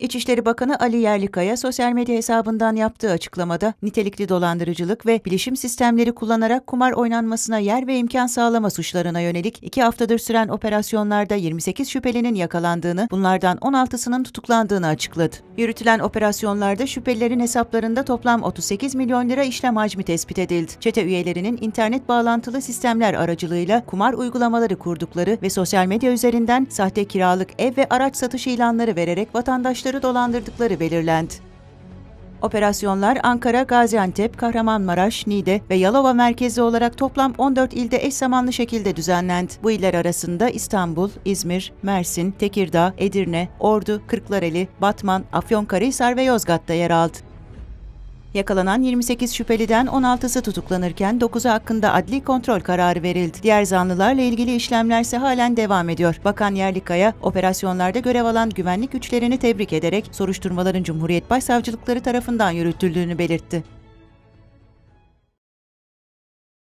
İçişleri Bakanı Ali Yerlikaya sosyal medya hesabından yaptığı açıklamada nitelikli dolandırıcılık ve bilişim sistemleri kullanarak kumar oynanmasına yer ve imkan sağlama suçlarına yönelik iki haftadır süren operasyonlarda 28 şüphelinin yakalandığını, bunlardan 16'sının tutuklandığını açıkladı. Yürütülen operasyonlarda şüphelilerin hesaplarında toplam 38 milyon lira işlem hacmi tespit edildi. Çete üyelerinin internet bağlantılı sistemler aracılığıyla kumar uygulamaları kurdukları ve sosyal medya üzerinden sahte kiralık ev ve araç satış ilanları vererek vatandaşları dolandırdıkları belirlendi. Operasyonlar Ankara, Gaziantep, Kahramanmaraş, Niğde ve Yalova merkezli olarak toplam 14 ilde eş zamanlı şekilde düzenlendi. Bu iller arasında İstanbul, İzmir, Mersin, Tekirdağ, Edirne, Ordu, Kırklareli, Batman, Afyonkarahisar ve Yozgat'ta yer aldı. Yakalanan 28 şüpheliden 16'sı tutuklanırken 9'u hakkında adli kontrol kararı verildi. Diğer zanlılarla ilgili işlemler ise halen devam ediyor. Bakan Yerlikaya, operasyonlarda görev alan güvenlik güçlerini tebrik ederek soruşturmaların Cumhuriyet Başsavcılıkları tarafından yürütüldüğünü belirtti.